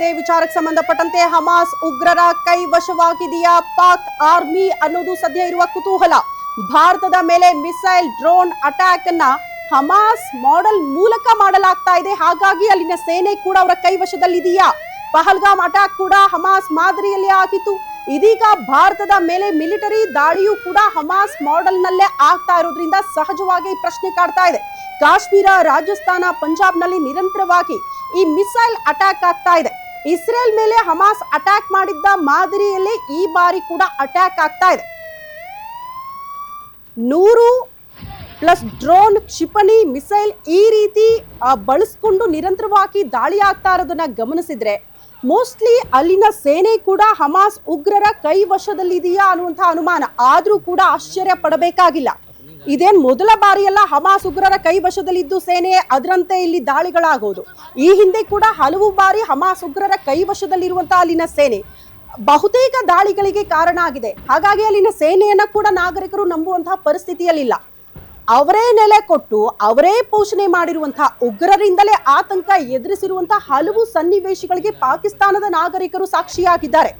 ಇದೆ ವಿಚಾರಕ್ಕೆ ಸಂಬಂಧಪಟ್ಟಂತೆ ಹಮಾಸ್ ಉಗ್ರರ ಕೈ ವಶವಾಗಿದೆಯಾ ಪಾಕ್ ಆರ್ಮಿ ಅನ್ನೋದು ಸದ್ಯ ಇರುವ ಕುತೂಹಲ. ಭಾರತದ ಮೇಲೆ ಮಿಸೈಲ್, ಡ್ರೋನ್ ಅಟ್ಯಾಕ್ ಅನ್ನ ಹಮಾಸ್ ಮಾಡೆಲ್ ಮೂಲಕ ಮಾಡಲಾಗ್ತಾ ಇದೆ. ಹಾಗಾಗಿ ಅಲ್ಲಿನ ಸೇನೆ ಕೂಡ ಅವರ ಕೈ ವಶದಲ್ಲಿದೆಯಾ ಪಹಲ್ಗಾಮ್ ಅಟ್ಯಾಕ್ ಕೂಡ ಹಮಾಸ್ ಮಾದರಿಯಲ್ಲಿ ಆಗಿತ್ತು. ಇದೀಗ ಭಾರತದ ಮೇಲೆ ಮಿಲಿಟರಿ ದಾಳಿಯೂ ಕೂಡ ಹಮಾಸ್ ಮಾಡೆಲ್ ನಲ್ಲೇ ಆಗ್ತಾ ಇರೋದ್ರಿಂದ ಸಹಜವಾಗಿ ಪ್ರಶ್ನೆ ಕಾಡ್ತಾ ಇದೆ. ಕಾಶ್ಮೀರ, ರಾಜಸ್ಥಾನ, ಪಂಜಾಬ್ನಲ್ಲಿ ನಿರಂತರವಾಗಿ ಈ ಮಿಸೈಲ್ ಅಟ್ಯಾಕ್ ಆಗ್ತಾ ಇದೆ. ಇಸ್ರೇಲ್ ಮೇಲೆ ಹಮಾಸ್ ಅಟ್ಯಾಕ್ ಮಾಡಿದ್ದ ಮಾದರಿಯಲ್ಲೇ ಈ ಬಾರಿ ಕೂಡ ಅಟ್ಯಾಕ್ ಆಗ್ತಾ ಇದೆ. ನೂರು ಪ್ಲಸ್ ಡ್ರೋನ್ ಕ್ಷಿಪಣಿ, ಮಿಸೈಲ್ ಈ ರೀತಿ ಬಳಸ್ಕೊಂಡು ನಿರಂತರವಾಗಿ ದಾಳಿ ಆಗ್ತಾ ಇರೋದನ್ನ ಗಮನಿಸಿದ್ರೆ ಮೋಸ್ಟ್ಲಿ ಅಲ್ಲಿನ ಸೇನೆ ಕೂಡ ಹಮಾಸ್ ಉಗ್ರರ ಕೈ ವಶದಲ್ಲಿದೆಯಾ ಅನ್ನುವಂತಹ ಅನುಮಾನ. ಆದರೂ ಕೂಡ ಆಶ್ಚರ್ಯ ಪಡಬೇಕಾಗಿಲ್ಲ. ಇದೇನ್ ಮೊದಲ ಬಾರಿಯಲ್ಲ ಹಮಾಸ್ ಉಗ್ರರ ಕೈ ವಶದಲ್ಲಿದ್ದು ಸೇನೆ ಅದರಂತೆ ಇಲ್ಲಿ ದಾಳಿಗಳಾಗೋದು. ಈ ಹಿಂದೆ ಕೂಡ ಹಲವು ಬಾರಿ ಹಮಾಸ್ ಉಗ್ರರ ಕೈ ವಶದಲ್ಲಿರುವಂತಹ ಅಲ್ಲಿನ ಸೇನೆ ಬಹುತೇಕ ದಾಳಿಗಳಿಗೆ ಕಾರಣ ಆಗಿದೆ. ಹಾಗಾಗಿ ಅಲ್ಲಿನ ಸೇನೆಯನ್ನ ಕೂಡ ನಾಗರಿಕರು ನಂಬುವಂತಹ ಪರಿಸ್ಥಿತಿಯಲ್ಲಿಲ್ಲ. ಅವರೇ ನೆಲೆ ಕೊಟ್ಟು ಅವರೇ ಪೋಷಣೆ ಮಾಡಿರುವಂತಹ ಉಗ್ರರಿಂದಲೇ ಆತಂಕ ಎದುರಿಸಿರುವಂತಹ ಹಲವು ಸನ್ನಿವೇಶಗಳಿಗೆ ಪಾಕಿಸ್ತಾನದ ನಾಗರಿಕರು ಸಾಕ್ಷಿಯಾಗಿದ್ದಾರೆ.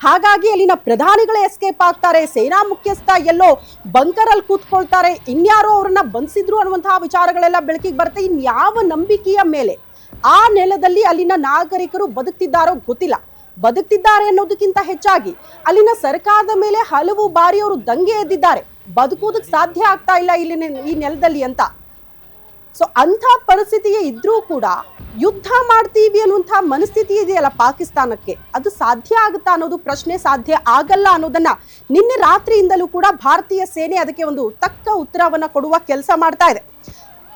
ಹಾಗಾಗಿ ಅಲ್ಲಿನ ಪ್ರಧಾನಿಗಳು ಎಸ್ಕೇಪ್ ಆಗ್ತಾರೆ. ಸೇನಾ ಮುಖ್ಯಸ್ಥ ಎಲ್ಲೋ ಬಂಕರ್ ಅಲ್ಲಿ ಕೂತ್ಕೊಳ್ತಾರೆ. ಇನ್ಯಾರೋ ಅವರನ್ನ ಬಂಧಿಸಿದ್ರು ಅನ್ನುವಂತಹ ವಿಚಾರಗಳೆಲ್ಲ ಬೆಳಕಿಗೆ ಬರುತ್ತೆ. ಇನ್ಯಾವ ನಂಬಿಕೆಯ ಮೇಲೆ ಆ ನೆಲದಲ್ಲಿ ಅಲ್ಲಿನ ನಾಗರಿಕರು ಬದುಕ್ತಿದ್ದಾರೋ ಗೊತ್ತಿಲ್ಲ. ಬದುಕ್ತಿದ್ದಾರೆ ಅನ್ನೋದಕ್ಕಿಂತ ಹೆಚ್ಚಾಗಿ ಅಲ್ಲಿನ ಸರ್ಕಾರದ ಮೇಲೆ ಹಲವು ಬಾರಿ ಅವರು ದಂಗೆ ಎದ್ದಿದ್ದಾರೆ. ಬದುಕುವುದಕ್ಕೆ ಸಾಧ್ಯ ಆಗ್ತಾ ಇಲ್ಲ ಇಲ್ಲಿನ ಈ ನೆಲದಲ್ಲಿ ಅಂತ. ಸೊ ಅಂಥ ಪರಿಸ್ಥಿತಿಯೇ ಇದ್ರೂ ಕೂಡ ಯುದ್ಧ ಮಾಡ್ತೀವಿ ಅನ್ನುವಂಥ ಮನಸ್ಥಿತಿ ಇದೆಯಲ್ಲ ಪಾಕಿಸ್ತಾನಕ್ಕೆ? ಅದು ಸಾಧ್ಯ ಆಗುತ್ತಾ ಅನ್ನೋದು ಪ್ರಶ್ನೆ ಸಾಧ್ಯ ಆಗಲ್ಲ ಅನ್ನೋದನ್ನ ನಿನ್ನೆ ರಾತ್ರಿಯಿಂದಲೂ ಕೂಡ ಭಾರತೀಯ ಸೇನೆ ಅದಕ್ಕೆ ಒಂದು ತಕ್ಕ ಉತ್ತರವನ್ನ ಕೊಡುವ ಕೆಲಸ ಮಾಡ್ತಾ ಇದೆ.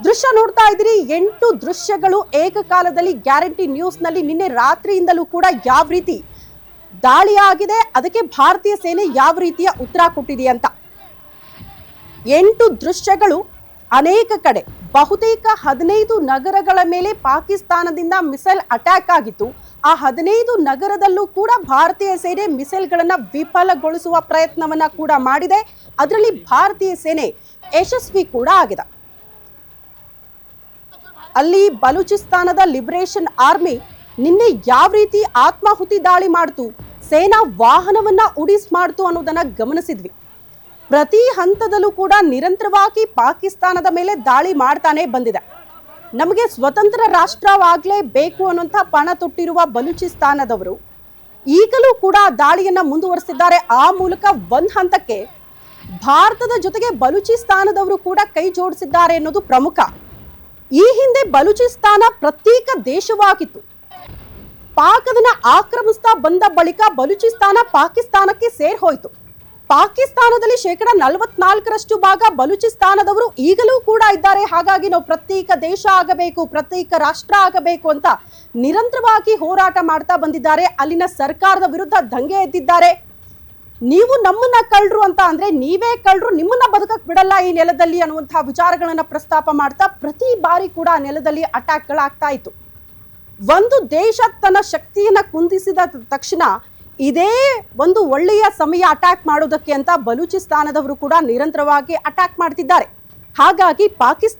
ದೃಶ್ಯ ನೋಡ್ತಾ ಇದ್ದೀರಿ, ಎಂಟು ದೃಶ್ಯಗಳು ಏಕಕಾಲದಲ್ಲಿ ಗ್ಯಾರಂಟಿ ನ್ಯೂಸ್ನಲ್ಲಿ ನಿನ್ನೆ ರಾತ್ರಿಯಿಂದಲೂ ಕೂಡ ಯಾವ ರೀತಿ ದಾಳಿ ಆಗಿದೆ ಅದಕ್ಕೆ ಭಾರತೀಯ ಸೇನೆ ಯಾವ ರೀತಿಯ ಉತ್ತರ ಕೊಟ್ಟಿದೆ ಅಂತ. ಎಂಟು ದೃಶ್ಯಗಳು ಅನೇಕ ಕಡೆ ಬಹುತೇಕ ಹದಿನೈದು ನಗರಗಳ ಮೇಲೆ ಪಾಕಿಸ್ತಾನದಿಂದ ಮಿಸೈಲ್ ಅಟ್ಯಾಕ್ ಆಗಿತ್ತು. ಆ ಹದಿನೈದು ನಗರದಲ್ಲೂ ಕೂಡ ಭಾರತೀಯ ಸೇನೆ ಮಿಸೈಲ್ಗಳನ್ನು ವಿಫಲಗೊಳಿಸುವ ಪ್ರಯತ್ನವನ್ನು ಕೂಡ ಮಾಡಿದೆ. ಅದರಲ್ಲಿ ಭಾರತೀಯ ಸೇನೆ ಯಶಸ್ವಿ ಕೂಡ ಆಗಿದೆ. ಅಲ್ಲಿ ಬಲೂಚಿಸ್ತಾನದ ಲಿಬರೇಷನ್ ಆರ್ಮಿ ನಿನ್ನೆ ಯಾವ ರೀತಿ ಆತ್ಮಾಹುತಿ ದಾಳಿ ಮಾಡ್ತು, ಸೇನಾ ವಾಹನವನ್ನ ಉಡಿಸ್ ಮಾಡ್ತು ಅನ್ನೋದನ್ನ ಗಮನಿಸಿದ್ವಿ. ಪ್ರತಿ ಹಂತದಲ್ಲೂ ಕೂಡ ನಿರಂತರವಾಗಿ ಪಾಕಿಸ್ತಾನದ ಮೇಲೆ ದಾಳಿ ಮಾಡ್ತಾನೆ ಬಂದಿದೆ. ನಮಗೆ ಸ್ವತಂತ್ರ ರಾಷ್ಟ್ರವಾಗಲೇ ಬೇಕು ಅನ್ನುವಂಥ ಪಣ ತೊಟ್ಟಿರುವ ಬಲೂಚಿಸ್ತಾನದವರು ಈಗಲೂ ಕೂಡ ದಾಳಿಯನ್ನು ಮುಂದುವರಿಸಿದ್ದಾರೆ. ಆ ಮೂಲಕ ಒಂದ್ ಹಂತಕ್ಕೆ ಭಾರತದ ಜೊತೆಗೆ ಬಲೂಚಿಸ್ತಾನದವರು ಕೂಡ ಕೈ ಜೋಡಿಸಿದ್ದಾರೆ ಅನ್ನೋದು ಪ್ರಮುಖ. ಈ ಹಿಂದೆ ಬಲೂಚಿಸ್ತಾನ ಪ್ರತ್ಯೇಕ ದೇಶವಾಗಿತ್ತು. ಪಾಕ್ ಅದನ್ನ ಆಕ್ರಮಿಸ್ತಾ ಬಂದ ಬಳಿಕ ಬಲೂಚಿಸ್ತಾನ ಪಾಕಿಸ್ತಾನಕ್ಕೆ ಸೇರ್ ಹೋಯ್ತು ಪಾಕಿಸ್ತಾನದಲ್ಲಿ ಶೇಕಡ ನಲವತ್ನಾಲ್ಕರಷ್ಟು ಭಾಗ ಬಲೂಚಿಸ್ತಾನದವರು ಈಗಲೂ ಕೂಡ ಇದ್ದಾರೆ. ಹಾಗಾಗಿ ನಾವು ಪ್ರತ್ಯೇಕ ದೇಶ ಆಗಬೇಕು, ಪ್ರತ್ಯೇಕ ರಾಷ್ಟ್ರ ಆಗಬೇಕು ಅಂತ ನಿರಂತರವಾಗಿ ಹೋರಾಟ ಮಾಡ್ತಾ ಬಂದಿದ್ದಾರೆ. ಅಲ್ಲಿನ ಸರ್ಕಾರದ ವಿರುದ್ಧ ದಂಗೆ ಎದ್ದಿದ್ದಾರೆ. ನೀವು ನಮ್ಮನ್ನ ಕಳ್ರು ಅಂತ ಅಂದ್ರೆ ನೀವೇ ಕಳ್ರು, ನಿಮ್ಮನ್ನ ಬದುಕಕ್ ಬಿಡಲ್ಲ ಈ ನೆಲದಲ್ಲಿ ಅನ್ನುವಂತಹ ವಿಚಾರಗಳನ್ನ ಪ್ರಸ್ತಾಪ ಮಾಡ್ತಾ ಪ್ರತಿ ಬಾರಿ ಕೂಡ ಆ ನೆಲದಲ್ಲಿ ಅಟ್ಯಾಕ್ಗಳಾಗ್ತಾ ಇತ್ತು. ಒಂದು ದೇಶ ತನ್ನ ಶಕ್ತಿಯನ್ನ ಕುಂದಿಸಿದ ತಕ್ಷಣ ಇದೇ ಒಂದು ಒಳ್ಳೆಯ ಸಮಯ ಅಟ್ಯಾಕ್ ಮಾಡೋದಕ್ಕೆ ಅಂತ ಬಲೂಚಿಸ್ತಾನದವರು ಕೂಡ ನಿರಂತರವಾಗಿ ಅಟ್ಯಾಕ್ ಮಾಡ್ತಿದ್ದಾರೆ. ಹಾಗಾಗಿ ಪಾಕಿಸ್ತಾನ